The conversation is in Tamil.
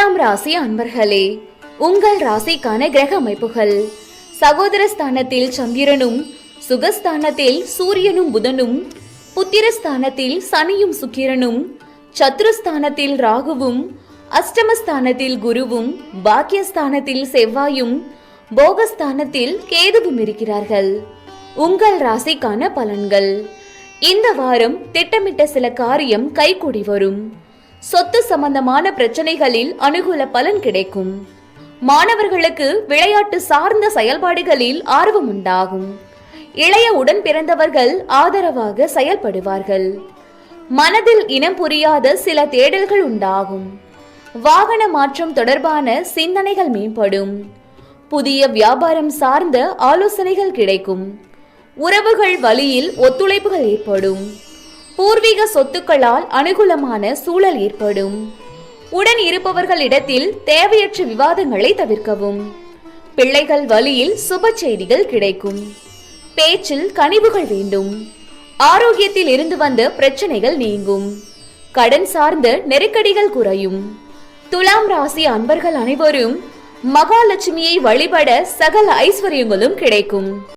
துலாம் ராசி அன்பர்களே உங்கள் ராசிக்கான கிரக அமைப்புகள். சகோதர ஸ்தானத்தில் சந்திரனும் சுகஸ்தானத்தில் சூரியனும் புதனும் புத்திரஸ்தானத்தில் சனியும் சுக்கிரனும் சத்ருஸ்தானத்தில் ராகுவும் அஷ்டமஸ்தானத்தில் குருவும் பாக்கியஸ்தானத்தில் செவ்வாயும் போகஸ்தானத்தில் கேதுவும் இருக்கிறார்கள். உங்கள் ராசிக்கான பலன்கள். இந்த வாரம் திட்டமிட்ட சில காரியம் கைகூடி வரும். சொத்து சம்பந்தமான பிரச்சனைகளில் அனுகூல பலன் கிடைக்கும். மாணவர்களுக்கு விளையாட்டு சார்ந்த செயல்பாடுகளில் ஆர்வம் உண்டாகும். இளைய உடன் பிறந்தவர்கள் ஆதரவாக செயல்படுவார்கள். மனதில் இனம் புரியாத சில தேடல்கள் உண்டாகும். வாகன மாற்றம் தொடர்பான சிந்தனைகள் மேம்படும். புதிய வியாபாரம் சார்ந்த ஆலோசனைகள் கிடைக்கும். உறவுகள் வழியில் ஒத்துழைப்புகள் ஏற்படும். பூர்வீக சொத்துக்களால் அனுகூலமான சூழல் ஏற்படும். உடன் இருப்பவர்களிடத்தில் தேவையற்ற விவாதங்களை தவிர்க்கவும். பிள்ளைகள் வழியில் சுப செய்திகள் கிடைக்கும். பேச்சில் கனிவுகள் வேண்டும். ஆரோக்கியத்தில் இருந்து வந்த பிரச்சனைகள் நீங்கும். கடன் சார்ந்த நெருக்கடிகள் குறையும். துலாம் ராசி அன்பர்கள் அனைவரும் மகாலட்சுமியை வழிபட சகல ஐஸ்வர்யங்களும் கிடைக்கும்.